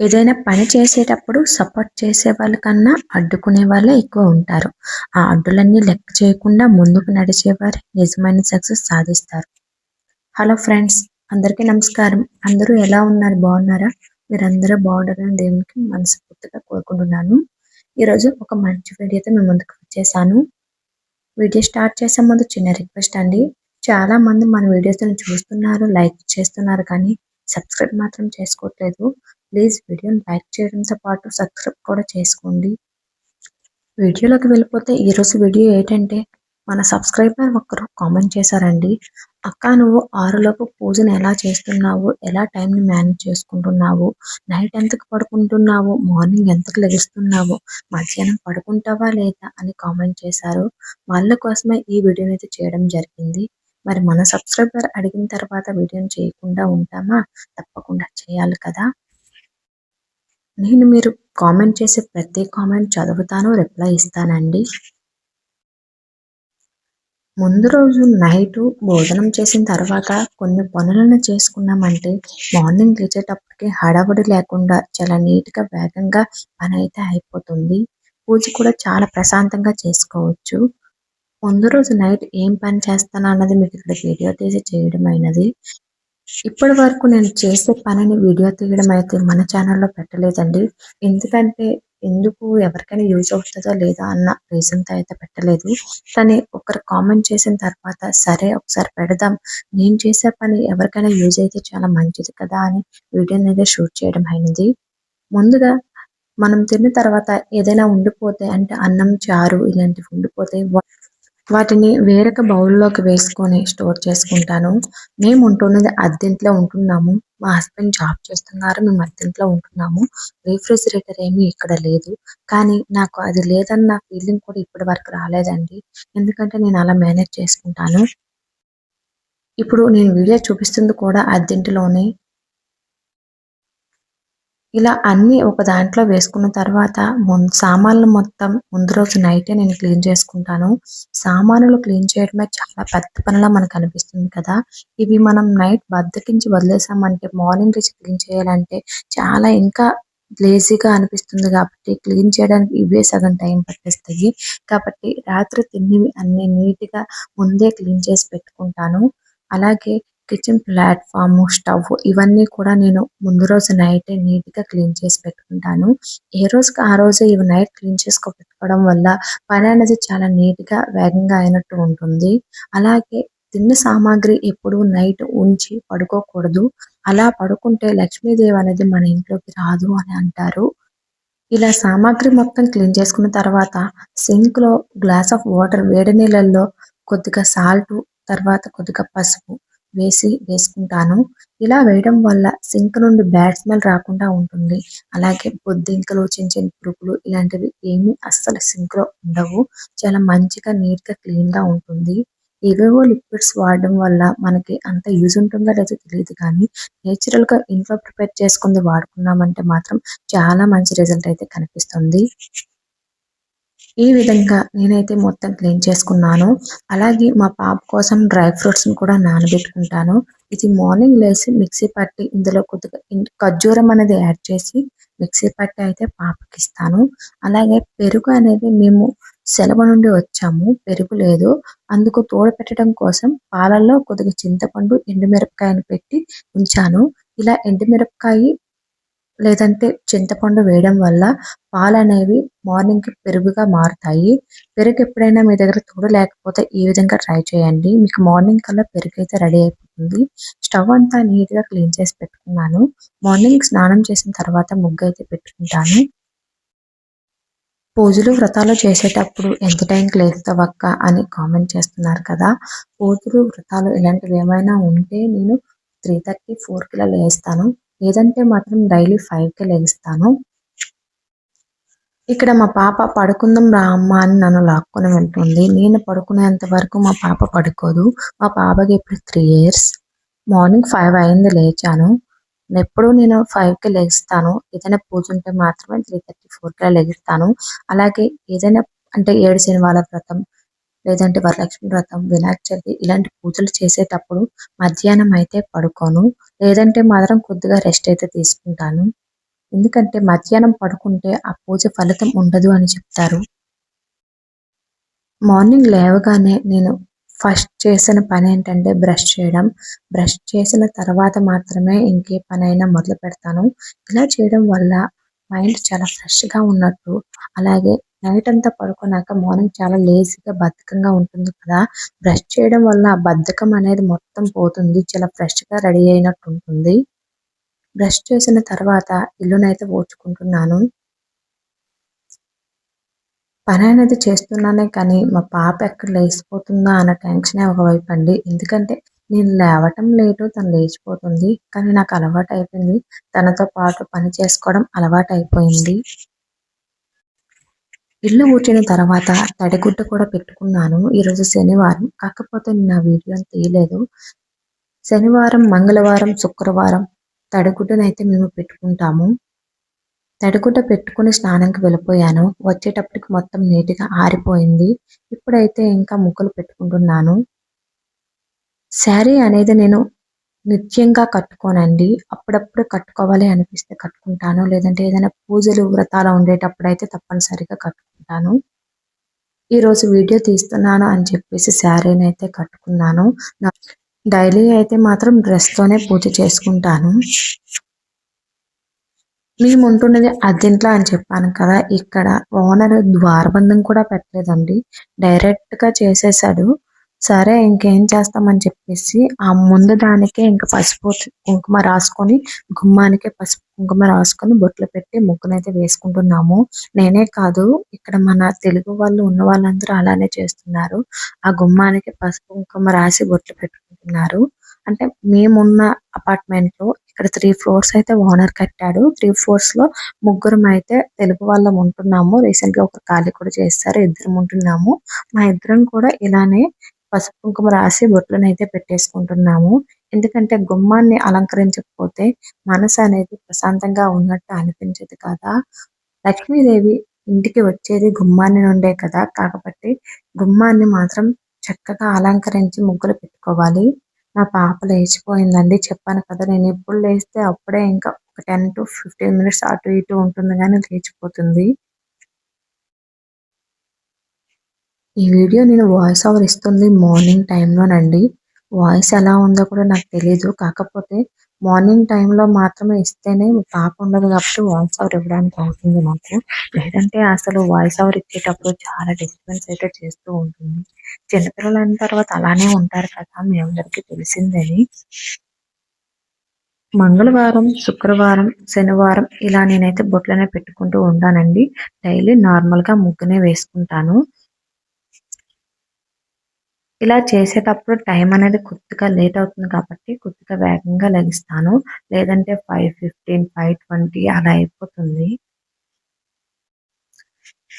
ఏదైనా పని చేసేటప్పుడు సపోర్ట్ చేసే వాళ్ళకన్నా అడ్డుకునే వాళ్ళే ఎక్కువ ఉంటారు. ఆ అడ్డులన్నీ లెక్క చేయకుండా ముందుకు నడిచేవారు నిజమైన సక్సెస్ సాధిస్తారు. హలో ఫ్రెండ్స్ అందరికీ నమస్కారం. అందరూ ఎలా ఉన్నారు? బాగున్నారా? మీరందరూ బాగుండాలని దేవునికి మనస్ఫూర్తిగా కోరుకుంటున్నాను. ఈరోజు ఒక మంచి వీడియోతో మేము ముందుకు వచ్చేసాను. వీడియో స్టార్ట్ చేసే ముందు చిన్న రిక్వెస్ట్ అండి. చాలా మంది మన వీడియోస్ చూస్తున్నారు లైక్ చేస్తున్నారు కానీ సబ్స్క్రైబ్ మాత్రం చేసుకోవట్లేదు. ప్లీజ్ వీడియోని లైక్ చేయడంతో పాటు సబ్స్క్రైబ్ కూడా చేసుకోండి. వీడియోలోకి వెళ్ళిపోతే ఈరోజు వీడియో ఏంటంటే మన సబ్స్క్రైబర్ ఒకరు కామెంట్ చేశారండి. అక్క నువ్వు ఆరులోపు పూజను ఎలా చేస్తున్నావు? ఎలా టైంని మేనేజ్ చేసుకుంటున్నావు? నైట్ ఎంతకు పడుకుంటున్నావు? మార్నింగ్ ఎంతకు లెగిస్తున్నావు మధ్యాహ్నం పడుకుంటావా లేదా? అని కామెంట్ చేశారు. వాళ్ళ కోసమే ఈ వీడియోని అయితే చేయడం జరిగింది. మరి మన సబ్స్క్రైబర్ అడిగిన తర్వాత వీడియోని చేయకుండా ఉంటామా? తప్పకుండా చేయాలి కదా. నేను మీరు కామెంట్ చేసే ప్రతి కామెంట్ చదువుతాను రిప్లై ఇస్తానండి. ముందు రోజు నైట్ భోజనం చేసిన తర్వాత కొన్ని పనులను చేసుకున్నామంటే మార్నింగ్ లేచేటప్పటికి హడావుడి లేకుండా చాలా నీట్గా వేగంగా పని అయితే అయిపోతుంది. పూజ కూడా చాలా ప్రశాంతంగా చేసుకోవచ్చు. ముందు రోజు నైట్ ఏం పని చేస్తాను అన్నది మీకు ఇక్కడ వీడియో తీసి చేయడం అయినది ఇప్పటి వరకు నేను చేసే పనిని వీడియో తీయడం అయితే మన ఛానల్లో పెట్టలేదండి. ఎందుకంటే ఎందుకు ఎవరికైనా యూజ్ అవుతుందో లేదా అన్న రీజన్తో అయితే పెట్టలేదు. కానీ ఒకరు కామెంట్ చేసిన తర్వాత సరే ఒకసారి పెడదాం. నేను చేసే పని ఎవరికైనా యూజ్ అయితే చాలా మంచిది కదా అని వీడియో అనేది షూట్ చేయడం అయినది. ముందుగా మనం తిన్న తర్వాత ఏదైనా ఉండిపోతే అంటే అన్నం చారు ఇలాంటివి ఉండిపోతే వాటిని వేరొక బౌల్లోకి వేసుకొని స్టోర్ చేసుకుంటాను. మేము ఉంటున్నది అద్దెంట్లో ఉంటున్నాము. మా హస్బెండ్ జాబ్ చేస్తున్నారు. మేము అద్దెంట్లో ఉంటున్నాము. రిఫ్రిజిరేటర్ ఏమీ ఇక్కడ లేదు. కానీ నాకు అది లేదన్న ఫీలింగ్ కూడా ఇప్పటి వరకు రాలేదండి. ఎందుకంటే నేను అలా మేనేజ్ చేసుకుంటాను. ఇప్పుడు నేను వీడియో చూపిస్తుంది కూడా అద్దెంటిలోనే. ఇలా అన్ని ఒక దాంట్లో వేసుకున్న తర్వాత సామాన్లు మొత్తం ముందు రోజు నైటే నేను క్లీన్ చేసుకుంటాను. సామానులు క్లీన్ చేయడమే చాలా పెద్ద పనిలా మనకు అనిపిస్తుంది కదా. ఇవి మనం నైట్ బద్దకించి వదిలేసామంటే మార్నింగ్ రీచ్ క్లీన్ చేయాలంటే చాలా ఇంకా లేజీగా అనిపిస్తుంది కాబట్టి క్లీన్ చేయడానికి ఇవే సగం టైం పట్టేస్తాయి కాబట్టి రాత్రి తిన్నవి అన్ని నీట్గా ముందే క్లీన్ చేసి పెట్టుకుంటాను. అలాగే కిచెన్ ప్లాట్ఫామ్ స్టవ్ ఇవన్నీ కూడా నేను ముందు రోజు నైట్ నీట్గా క్లీన్ చేసి పెట్టుకుంటాను. ఏ రోజుకి ఆ రోజు ఇవి నైట్ క్లీన్ చేసుకో పెట్టుకోవడం వల్ల పని అనేది చాలా నీట్గా వేగంగా అయినట్టు ఉంటుంది. అలాగే తిన్న సామాగ్రి ఎప్పుడు నైట్ ఉంచి పడుకోకూడదు. అలా పడుకుంటే లక్ష్మీదేవి అనేది మన ఇంట్లోకి రాదు అని అంటారు. ఇలా సామాగ్రి మొత్తం క్లీన్ చేసుకున్న తర్వాత సింక్లో గ్లాస్ ఆఫ్ వాటర్ వేడి నీళ్ళల్లో కొద్దిగా సాల్ట్ తర్వాత కొద్దిగా పసుపు వేసి వేసుకుంటాను. ఇలా వేయడం వల్ల సింక్ నుండి బ్యాడ్ స్మెల్ రాకుండా ఉంటుంది. అలాగే బొద్దింకలు చిన్న చిన్న పురుగులు ఇలాంటివి ఏమీ అస్సలు సింక్లో ఉండవు. చాలా మంచిగా నీట్గా క్లీన్గా ఉంటుంది. ఏవేవో లిక్విడ్స్ వాడడం వల్ల మనకి అంత యూజ్ ఉంటుందో లేదో తెలియదు కానీ నేచురల్గా ఇంట్లో ప్రిపేర్ చేసుకుంది వాడుకున్నామంటే మాత్రం చాలా మంచి రిజల్ట్ అయితే కనిపిస్తుంది. ఈ విధంగా నేనైతే మొత్తం క్లీన్ చేసుకున్నాను. అలాగే మా పాప కోసం డ్రై ఫ్రూట్స్ కూడా నానబెట్టుకుంటాను. ఇది మార్నింగ్ లేసి మిక్సీ పట్టి ఇందులో కొద్దిగా ఖర్జూరం అనేది యాడ్ చేసి మిక్సీ పట్టి అయితే పాపకి ఇస్తాను. అలాగే పెరుగు అనేది మేము సెలవు నుండి వచ్చాము. పెరుగు లేదు. అందుకు తోడ పెట్టడం కోసం పాలల్లో కొద్దిగా చింతపండు ఎండుమిరపకాయను పెట్టి ఉంచాను. ఇలా ఎండుమిరపకాయ లేదంటే చింతపండు వేయడం వల్ల పాలు అనేవి మార్నింగ్కి పెరుగుగా మారుతాయి. పెరుగు ఎప్పుడైనా మీ దగ్గర తోడు లేకపోతే ఈ విధంగా ట్రై చేయండి. మీకు మార్నింగ్ కల్లా పెరుగు అయితే రెడీ అయిపోతుంది. స్టవ్ అంతా నీట్గా క్లీన్ చేసి పెట్టుకున్నాను. మార్నింగ్ స్నానం చేసిన తర్వాత ముగ్గు అయితే పెట్టుకుంటాను. పూజలు వ్రతాలు చేసేటప్పుడు ఎంత టైంకి లేస్తావు వక్క అని కామెంట్ చేస్తున్నారు కదా. పూజలు వ్రతాలు ఇలాంటివి ఏమైనా ఉంటే నేను త్రీ థర్టీ ఫోర్కి లేస్తాను. లేదంటే మాత్రం డైలీ ఫైవ్కి లెగిస్తాను ఇక్కడ మా పాప పడుకుందాం రా అమ్మ అని నన్ను లాక్కొని వెళ్తుంది. నేను పడుకునేంత వరకు మా పాప పడుకోదు. మా పాపకి ఇప్పుడు త్రీ ఇయర్స్. మార్నింగ్ ఫైవ్ అయింది లేచాను. ఎప్పుడూ నేను ఫైవ్కి లెగిస్తాను ఏదైనా పూజ ఉంటే మాత్రమే త్రీ థర్టీ ఫోర్కి లెగిస్తాను అలాగే ఏదైనా అంటే ఏడు శనివార వ్రతం లేదంటే వరలక్ష్మి వ్రతం వినాయక చవితి ఇలాంటి పూజలు చేసేటప్పుడు మధ్యాహ్నం అయితే పడుకోను. లేదంటే మాత్రం కొద్దిగా రెస్ట్ అయితే తీసుకుంటాను. ఎందుకంటే మధ్యాహ్నం పడుకుంటే ఆ పూజ ఫలితం ఉండదు అని చెప్తారు. మార్నింగ్ లేవగానే నేను ఫస్ట్ చేసిన పని ఏంటంటే బ్రష్ చేయడం. బ్రష్ చేసిన తర్వాత మాత్రమే ఇంకే పని అయినా మొదలు పెడతాను. ఇలా చేయడం వల్ల మైండ్ చాలా ఫ్రెష్గా ఉన్నట్టు అలాగే నైట్ అంతా పడుకున్నాక మార్నింగ్ చాలా లేజీగా బద్ధకంగా ఉంటుంది కదా. బ్రష్ చేయడం వల్ల ఆ బద్ధకం అనేది మొత్తం పోతుంది. చాలా ఫ్రెష్గా రెడీ అయినట్టు ఉంటుంది. బ్రష్ చేసిన తర్వాత ఇల్లునైతే ఓడ్చుకుంటున్నాను పని అనేది చేస్తున్నానే కానీ మా పాప ఎక్కడ లేచిపోతుందా అన్న టెన్షనే ఒకవైపు అండి. ఎందుకంటే నేను లేవటం లేదు తను లేచిపోతుంది. కానీ నాకు అలవాటు అయిపోయింది. తనతో పాటు పని చేసుకోవడం అలవాటు అయిపోయింది. ఇల్లు ఊడ్చిన తర్వాత తడిగుడ్డ కూడా పెట్టుకున్నాను. ఈరోజు శనివారం. కాకపోతే నేను ఆ వీడియోని తీయలేదు. శనివారం మంగళవారం శుక్రవారం తడిగుడ్డనైతే మేము పెట్టుకుంటాము. తడిగుడ్డ పెట్టుకుని స్నానంకి వెళ్ళిపోయాను. వచ్చేటప్పటికి మొత్తం నీట్గా ఆరిపోయింది. ఇప్పుడైతే ఇంకా ముక్కలు పెట్టుకుంటున్నాను. శారీ అనేది నేను నిత్యంగా కట్టుకోనండి. అప్పుడప్పుడు కట్టుకోవాలి అనిపిస్తే కట్టుకుంటాను. లేదంటే ఏదైనా పూజలు వ్రతాలు ఉండేటప్పుడు అయితే తప్పనిసరిగా కట్టుకుంటాను. ఈరోజు వీడియో తీస్తున్నాను అని చెప్పేసి శారీని అయితే కట్టుకున్నాను. డైలీ అయితే మాత్రం డ్రెస్తోనే పూజ చేసుకుంటాను. మేము ఉంటున్నది అద్దెంట్లో అని చెప్పాను కదా. ఇక్కడ ఓనర్ ద్వారబంధం కూడా పెట్టలేదండి. డైరెక్ట్గా చేసేసాడు సరే ఇంకేం చేస్తామని చెప్పేసి ఆ ముందు దానికే ఇంకా పసుపు కుంకుమ రాసుకొని గుమ్మానికే పసుపు కుంకుమ రాసుకొని బొట్లు పెట్టి ముగ్గునైతే వేసుకుంటున్నాము. నేనే కాదు ఇక్కడ మన తెలుగు వాళ్ళు ఉన్న వాళ్ళందరూ అలానే చేస్తున్నారు. ఆ గుమ్మానికి పసుపు కుంకుమ రాసి బొట్లు పెట్టుకుంటున్నారు. అంటే మేమున్న అపార్ట్మెంట్లో ఇక్కడ త్రీ ఫ్లోర్స్ అయితే ఓనర్ కట్టాడు. త్రీ ఫ్లోర్స్లో ముగ్గురం అయితే తెలుగు వాళ్ళం ఉంటున్నాము. రీసెంట్గా ఒక ఖాళీ కూడా చేస్తారు ఇద్దరం ఉంటున్నాము. మా ఇద్దరం కూడా ఇలానే పసుపు కుంకుమ రాసి బొట్లను అయితే పెట్టేసుకుంటున్నాము. ఎందుకంటే గుమ్మాన్ని అలంకరించకపోతే మనసు అనేది ప్రశాంతంగా ఉన్నట్టు అనిపించదు కదా. లక్ష్మీదేవి ఇంటికి వచ్చేది గుమ్మాన్ని నుండే కదా. కాకపోతే గుమ్మాన్ని మాత్రం చక్కగా అలంకరించి ముగ్గులు పెట్టుకోవాలి. నా పాప లేచిపోయిందండి. చెప్పాను కదా నేను ఎప్పుడు లేస్తే అప్పుడే ఇంకా ఒక టెన్ టు ఫిఫ్టీన్ మినిట్స్ అటు ఇటు ఉంటుంది కానీ లేచిపోతుంది. ఈ వీడియో నేను వాయిస్ ఓవర్ ఇస్తుంది మార్నింగ్ టైంలోనండి వాయిస్ ఎలా ఉందో కూడా నాకు తెలీదు. కాకపోతే మార్నింగ్ టైంలో మాత్రమే ఇస్తేనే పాప ఉండదు కాబట్టి వాయిస్ ఓవర్ ఇవ్వడానికి అవుతుంది మాకు లేదంటే అసలు వాయిస్ ఓవర్ ఇచ్చేటప్పుడు చాలా డిస్టర్బెన్స్ అయితే చేస్తూ ఉంటుంది. చిన్నపిల్లలు అయిన తర్వాత అలానే ఉంటారు కదా మీ అందరికీ తెలిసిందని. మంగళవారం శుక్రవారం శనివారం ఇలా నేనైతే బొట్లనే పెట్టుకుంటూ ఉంటానండి. డైలీ నార్మల్గా ముగ్గునే వేసుకుంటాను. ఇలా చేసేటప్పుడు టైం అనేది కొద్దిగా లేట్ అవుతుంది కాబట్టి కొద్దిగా వేగంగా లెగిస్తాను. లేదంటే ఫైవ్ ఫిఫ్టీన్ ఫైవ్ ట్వంటీ అలా అయిపోతుంది.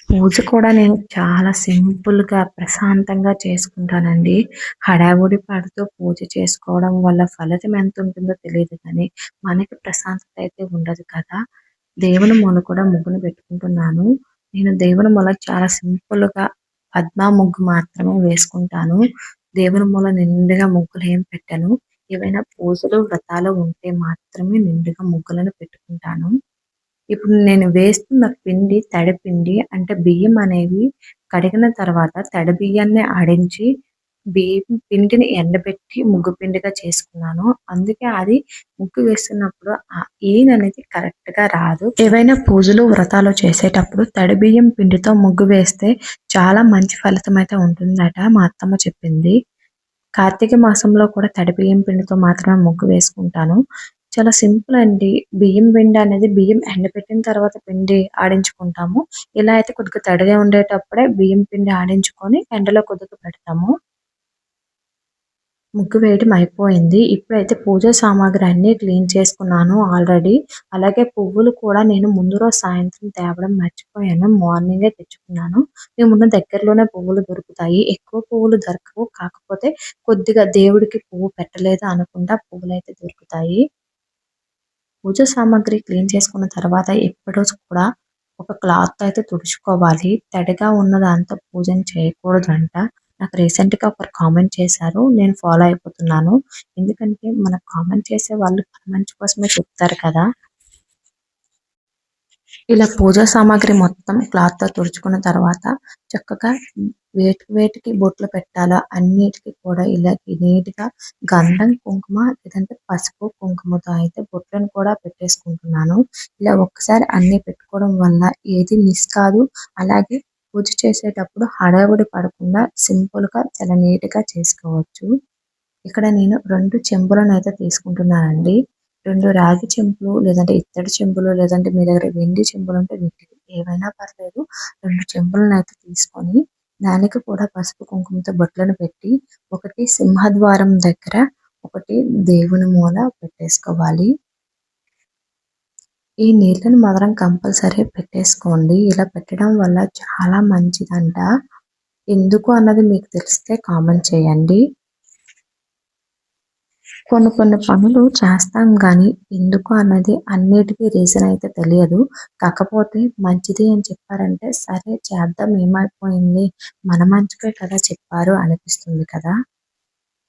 పూజ కూడా నేను చాలా సింపుల్గా ప్రశాంతంగా చేసుకుంటానండి. హడావుడి పడుతూ పూజ చేసుకోవడం వల్ల ఫలితం ఎంత ఉంటుందో తెలియదు కానీ మనకి ప్రశాంతత అయితే ఉండదు కదా. దేవుని మొన కూడా ముగ్గును పెట్టుకుంటున్నాను. నేను దేవుని మొల చాలా సింపుల్గా పద్మ ముగ్గు మాత్రమే వేసుకుంటాను. దేవుని మూల నిండుగా ముగ్గులు ఏం పెట్టాను. ఏవైనా పూజలు వ్రతాలు ఉంటే మాత్రమే నిండుగా ముగ్గులను పెట్టుకుంటాను. ఇప్పుడు నేను వేస్తున్న పిండి తడి పిండి అంటే బియ్యం అనేవి కడిగిన తర్వాత తడి బియ్యాన్ని ఆడించి బియ్యం పిండిని ఎండబెట్టి ముగ్గు పిండిగా చేసుకున్నాను. అందుకే అది ముగ్గు వేస్తున్నప్పుడు ఆ ఈన్ అనేది కరెక్ట్గా రాదు. ఏవైనా పూజలు వ్రతాలు చేసేటప్పుడు తడి బియ్యం పిండితో ముగ్గు వేస్తే చాలా మంచి ఫలితం అయితే ఉంటుందట మా అత్తమ్మ చెప్పింది. కార్తీక మాసంలో కూడా తడి బియ్యం పిండితో మాత్రమే ముగ్గు వేసుకుంటాను. చాలా సింపుల్ అండి. బియ్యం పిండి అనేది బియ్యం ఎండబెట్టిన తర్వాత పిండి ఆడించుకుంటాము. ఇలా అయితే కొద్దిగా తడిగా ఉండేటప్పుడే బియ్యం పిండి ఆడించుకొని ఎండలో కొద్దిగా పెడతాము. ముగ్గు వేయడం అయిపోయింది. ఇప్పుడైతే పూజ సామాగ్రి అన్ని క్లీన్ చేసుకున్నాను ఆల్రెడీ. అలాగే పువ్వులు కూడా నేను ముందు రోజు సాయంత్రం తేవడం మర్చిపోయాను. మార్నింగే తెచ్చుకున్నాను. మేమున్న దగ్గరలోనే పువ్వులు దొరుకుతాయి. ఎక్కువ పువ్వులు దొరకవు. కాకపోతే కొద్దిగా దేవుడికి పువ్వు పెట్టలేదు అనుకుంటా పువ్వులు అయితే దొరుకుతాయి. పూజ సామాగ్రి క్లీన్ చేసుకున్న తర్వాత ఎప్పుడూ కూడా ఒక క్లాత్ అయితే తుడుచుకోవాలి. తడిగా ఉన్న దాంతో పూజను చేయకూడదంట. నాకు రీసెంట్గా ఒకరు కామెంట్ చేశారు. నేను ఫాలో అయిపోతున్నాను. ఎందుకంటే మనకు కామెంట్ చేసే వాళ్ళు మంచి కోసమే చెప్తారు కదా. ఇలా పూజా సామాగ్రి మొత్తం క్లాత్తో తుడుచుకున్న తర్వాత చక్కగా వేటి వేటికి బొట్లు పెట్టాలా అన్నిటికీ కూడా ఇలా నీట్గా గంధం కుంకుమ లేదంటే పసుపు కుంకుమతో అయితే బొట్లను కూడా పెట్టేసుకుంటున్నాను. ఇలా ఒక్కసారి అన్ని పెట్టుకోవడం వల్ల ఏది మిస్ కాదు. అలాగే పూజ చేసేటప్పుడు హడావుడి పడకుండా సింపుల్గా చాలా నీట్గా చేసుకోవచ్చు. ఇక్కడ నేను రెండు చెంబులను అయితే తీసుకుంటున్నానండి. రెండు రాగి చెంబులు లేదంటే ఇత్తడి చెంబులు లేదంటే మీ దగ్గర వెండి చెంబులు ఉంటే వీటికి ఏవైనా పర్లేదు. రెండు చెంబులను అయితే తీసుకొని దానికి కూడా పసుపు కుంకుమతో బొట్లను పెట్టి ఒకటి సింహద్వారం దగ్గర ఒకటి దేవుని మూల పెట్టేసుకోవాలి. ఈ నీళ్ళని మాత్రం కంపల్సరీ పెట్టేసుకోండి. ఇలా పెట్టడం వల్ల చాలా మంచిదంట. ఎందుకు అన్నది మీకు తెలిస్తే కామెంట్ చేయండి. కొన్ని కొన్ని పనులు చేస్తాం కానీ ఎందుకు అన్నది అన్నిటికీ రీజన్ అయితే తెలియదు. కాకపోతే మంచిది అని చెప్పారంటే సరే చేద్దాం ఏమైపోయింది? మన మంచికే కదా చెప్పారు అనిపిస్తుంది కదా.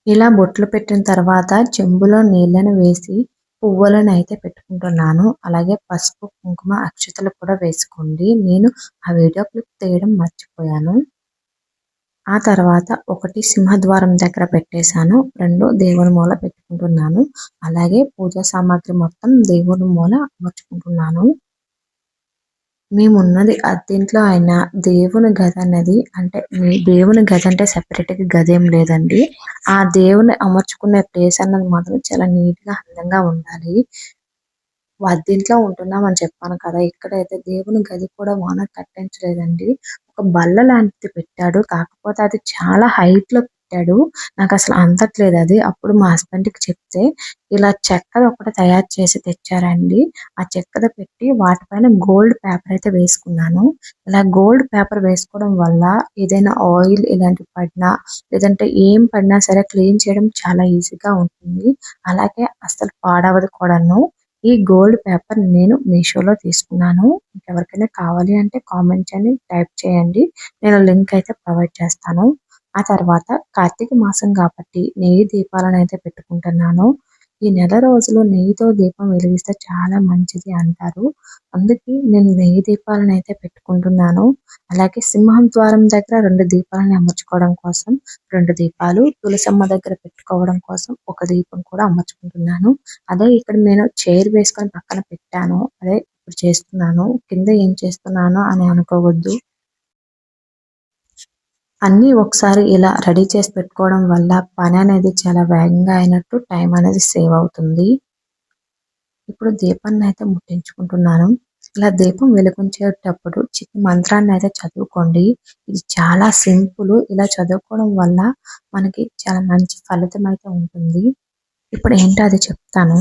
ఇలా బొట్లు పెట్టిన తర్వాత చెంబులో నీళ్ళను వేసి పువ్వులను అయితే పెట్టుకుంటున్నాను. అలాగే పసుపు కుంకుమ అక్షతలు కూడా వేసుకోండి. నేను ఆ వీడియో క్లిప్ తీయడం మర్చిపోయాను. ఆ తర్వాత ఒకటి సింహద్వారం దగ్గర పెట్టేశాను. రెండు దేవుని మూల పెట్టుకుంటున్నాను. అలాగే పూజా సామాగ్రి మొత్తం దేవుని మూల అమర్చుకుంటున్నాను మేమున్నది అద్దెంట్లో అయినా దేవుని గది అన్నది. అంటే మీ దేవుని గది అంటే సెపరేట్గా గది ఏం లేదండి. ఆ దేవుని అమర్చుకునే ప్లేస్ అన్నది మాత్రం చాలా నీట్గా అందంగా ఉండాలి. అద్దెంట్లో ఉంటున్నాం అని చెప్పాను కదా. ఇక్కడైతే దేవుని గది కూడా వాన కట్టించలేదండి ఒక బల్ల లాంటిది పెట్టాడు. కాకపోతే అది చాలా హైట్లో పెట్టాడు. నాకు అసలు అందట్లేదు అది. అప్పుడు మా హస్బెండ్కి చెప్తే ఇలా చెక్కది ఒకటి తయారు చేసి తెచ్చారండి. ఆ చెక్కది పెట్టి వాటిపైన గోల్డ్ పేపర్ అయితే వేసుకున్నాను. ఇలా గోల్డ్ పేపర్ వేసుకోవడం వల్ల ఏదైనా ఆయిల్ ఇలాంటివి పడినా లేదంటే ఏం పడినా సరే క్లీన్ చేయడం చాలా ఈజీగా ఉంటుంది. అలాగే అసలు పాడవదు కూడాను. ఈ గోల్డ్ పేపర్ నేను మీషోలో తీసుకున్నాను. ఎవరికైనా కావాలి అంటే కామెంట్ చేయండి టైప్ చేయండి. నేను లింక్ అయితే ప్రొవైడ్ చేస్తాను. ఆ తర్వాత కార్తీక మాసం కాబట్టి నెయ్యి దీపాలను అయితే పెట్టుకుంటున్నాను. ఈ నెల రోజులు నెయ్యితో దీపం వెలిగిస్తే చాలా మంచిది అంటారు. అందుకే నేను నెయ్యి దీపాలను అయితే పెట్టుకుంటున్నాను. అలాగే సింహం ద్వారం దగ్గర రెండు దీపాలను అమర్చుకోవడం కోసం రెండు దీపాలు తులసమ్మ దగ్గర పెట్టుకోవడం కోసం ఒక దీపం కూడా అమర్చుకుంటున్నాను. అదే ఇక్కడ నేను చైర్ వేసుకొని పక్కన పెట్టాను. అదే ఇప్పుడు చేస్తున్నాను. కింద ఏం చేస్తున్నానో అని అనుకోవద్దు. అన్నీ ఒకసారి ఇలా రెడీ చేసి పెట్టుకోవడం వల్ల పని అనేది చాలా వేగంగా అయినట్టు టైం అనేది సేవ్ అవుతుంది. ఇప్పుడు దీపాన్ని అయితే ముట్టించుకుంటున్నాను. ఇలా దీపం వెలిగించేటప్పుడు చిన్న మంత్రాన్ని అయితే చదువుకోండి. ఇది చాలా సింపుల్. ఇలా చదువుకోవడం వల్ల మనకి చాలా మంచి ఫలితం అయితే ఉంటుంది. ఇప్పుడు ఏంటో అది చెప్తాను.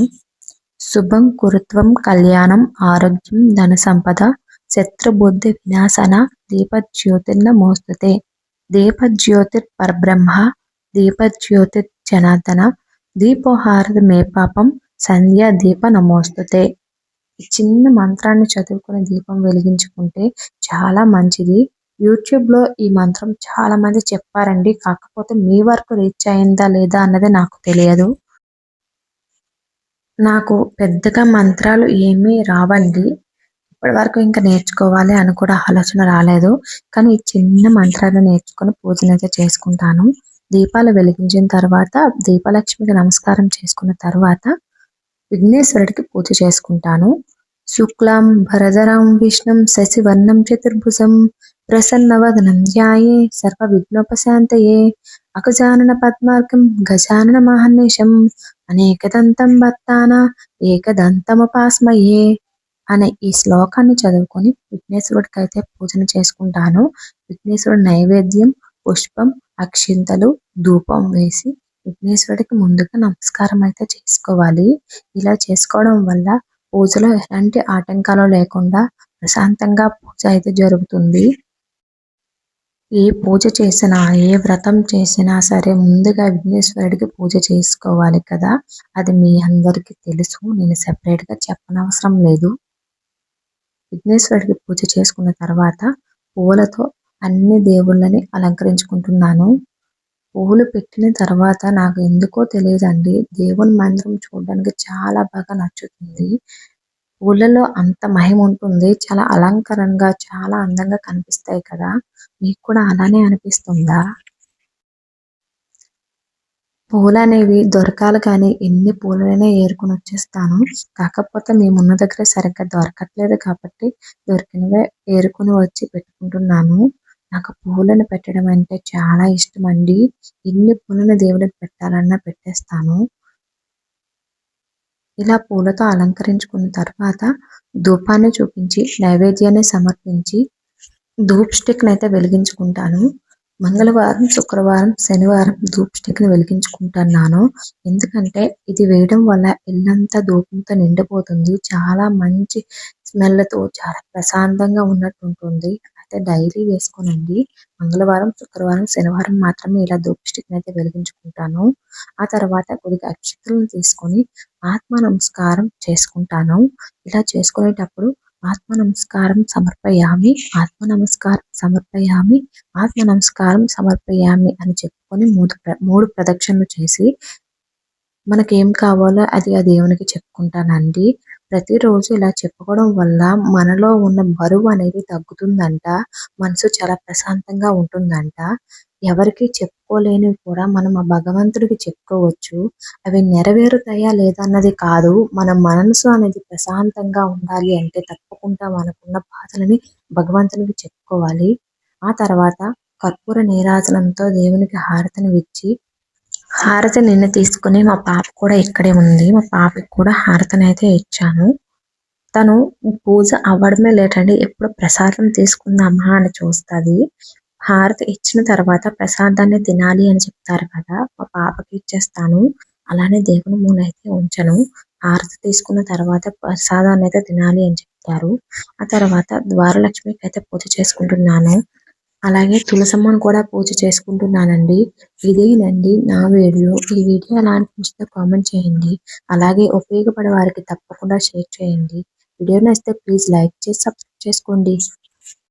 శుభం కురుత్వం కళ్యాణం ఆరోగ్యం ధన సంపద శత్రుబుద్ధి వినాశన దీప దీపజ్యోతిర్న మోస్తుతే దీపజ్యోతిర్ పరబ్రహ్మ దీపజ్యోతిర్ జనార్దన దీపోహారద మే పాపం సంధ్యా దీప నమోస్తుతే ఈ చిన్న మంత్రాన్ని చదువుకుని దీపం వెలిగించుకుంటే చాలా మంచిది. యూట్యూబ్లో ఈ మంత్రం చాలా మంది చెప్పారండి. కాకపోతే మీ వరకు రీచ్ అయిందా లేదా అన్నది నాకు తెలియదు. నాకు పెద్దగా మంత్రాలు ఏమీ రావండి. ఇప్పటి వరకు ఇంకా నేర్చుకోవాలి అని కూడా ఆలోచన రాలేదు. కానీ ఈ చిన్న మంత్రాలు నేర్చుకుని పూజనైతే చేసుకుంటాను. దీపాలు వెలిగించిన తర్వాత దీపలక్ష్మికి నమస్కారం చేసుకున్న తర్వాత విఘ్నేశ్వరుడికి పూజ చేసుకుంటాను. శుక్లాం భరధరం విష్ణుం శశివర్ణం చతుర్భుజం ప్రసన్నవదనం ధ్యాయే సర్వ విఘ్నోపశాంతయే అగజానన పద్మార్గం గజానన మహర్నిశం అనేకదంతం భర్తాన ఏకదంతముపాస్మయే. అనే ఈ శ్లోకాన్ని చదువుకొని విఘ్నేశ్వరుడికి అయితే పూజన చేసుకుంటాను. విఘ్నేశ్వరుడు నైవేద్యం పుష్పం అక్షింతలు ధూపం వేసి విఘ్నేశ్వరుడికి ముందుగా నమస్కారం అయితే చేసుకోవాలి. ఇలా చేసుకోవడం వల్ల పూజలో ఎలాంటి ఆటంకాలు లేకుండా ప్రశాంతంగా పూజ అయితే జరుగుతుంది. ఏ పూజ చేసినా ఏ వ్రతం చేసినా సరే ముందుగా విఘ్నేశ్వరుడికి పూజ చేసుకోవాలి కదా. అది మీ అందరికీ తెలుసు. నేను సెపరేట్గా చెప్పనవసరం లేదు. విఘ్నేశ్వరుడికి పూజ చేసుకున్న తర్వాత పూలతో అన్ని దేవుళ్ళని అలంకరించుకుంటున్నాను పువ్వులు పెట్టిన తర్వాత నాకు ఎందుకో తెలియదండి దేవుని మందిరం చూడడానికి చాలా బాగా నచ్చుతుంది పూలలో అంత మహిమ ఉంటుంది. చాలా అలంకరణగా చాలా అందంగా కనిపిస్తాయి కదా! మీకు కూడా అలానే అనిపిస్తుందా? పూలు అనేవి దొరకాలి కానీ ఎన్ని పూలైనా ఏరుకొని వచ్చేస్తాను. కాకపోతే మేమున్న దగ్గర సరిగ్గా దొరకట్లేదు కాబట్టి దొరికినవే ఏరుకొని వచ్చి పెట్టుకుంటున్నాను. నాకు పూలను పెట్టడం అంటే చాలా ఇష్టం అండి ఎన్ని పూలను దేవుడికి పెట్టాలన్నా పెట్టేస్తాను. ఇలా పూలతో అలంకరించుకున్న తర్వాత ధూపాన్ని చూపించి నైవేద్యాన్ని సమర్పించి ధూప్ అయితే వెలిగించుకుంటాను. మంగళవారం, శుక్రవారం, శనివారం ధూప్ స్టిక్‌ని వెలిగించుకుంటున్నాను. ఎందుకంటే ఇది వేయడం వల్ల ఇల్లంతా ధూపంతో నిండిపోతుంది. చాలా మంచి స్మెల్‌తో చాలా ప్రశాంతంగా ఉన్నట్టు ఉంటుంది. అయితే డైలీ వేసుకోనండి. మంగళవారం, శుక్రవారం, శనివారం మాత్రమే ఇలా ధూప్ అయితే వెలిగించుకుంటాను. ఆ తర్వాత కొద్దిగా అక్షతలను తీసుకొని ఆత్మ నమస్కారం చేసుకుంటాను. ఇలా చేసుకునేటప్పుడు ఆత్మ నమస్కారం సమర్పయామి, ఆత్మ నమస్కారం సమర్పయామి, ఆత్మ నమస్కారం సమర్పయామి అని చెప్పుకొని మూడు మూడు ప్రదక్షిణలు చేసి మనకేం కావాలో అది ఆ దేవునికి చెప్పుకుంటానండి. ప్రతిరోజు ఇలా చెప్పుకోవడం వల్ల మనలో ఉన్న బరువు అనేది తగ్గుతుందంట. మనసు చాలా ప్రశాంతంగా ఉంటుందంట. ఎవరికీ చెప్పుకోలేనివి కూడా మనం ఆ భగవంతుడికి చెప్పుకోవచ్చు. అవి నెరవేరుతాయా లేదా అన్నది కాదు. మన మనసు అనేది ప్రశాంతంగా ఉండాలి అంటే తప్పకుండా మనకున్న బాధలని భగవంతునికి చెప్పుకోవాలి. ఆ తర్వాత కర్పూర నీరాజనంతో దేవునికి హారతిని ఇచ్చి హారతి నిన్న తీసుకుని మా పాప కూడా ఇక్కడే ఉంది. మా పాపకి కూడా హారతినైతే ఇచ్చాను. తను పూజ అవ్వడమే లేటండి ఎప్పుడు ప్రసాదం తీసుకుందామా అని చూస్తది. హారతి ఇచ్చిన తర్వాత ప్రసాదాన్ని తినాలి అని చెప్తారు కదా! మా పాపకి ఇచ్చేస్తాను. అలానే దేవుని ముందు అయితే ఉంచను. హారతి తీసుకున్న తర్వాత ప్రసాదాన్ని అయితే తినాలి అని చెప్తారు. ఆ తర్వాత ద్వారలక్ష్మికి అయితే పూజ చేసుకుంటున్నాను. అలాగే తులసమ్మను కూడా పూజ చేసుకుంటున్నానండి. ఇదేనండి నా వీడియో. ఈ వీడియో ఎలా అనిపించిందో కామెంట్ చేయండి. అలాగే ఉపయోగపడే వారికి తప్పకుండా షేర్ చేయండి. వీడియో నచ్చితే ప్లీజ్ లైక్ చేసి సబ్స్క్రైబ్ చేసుకోండి.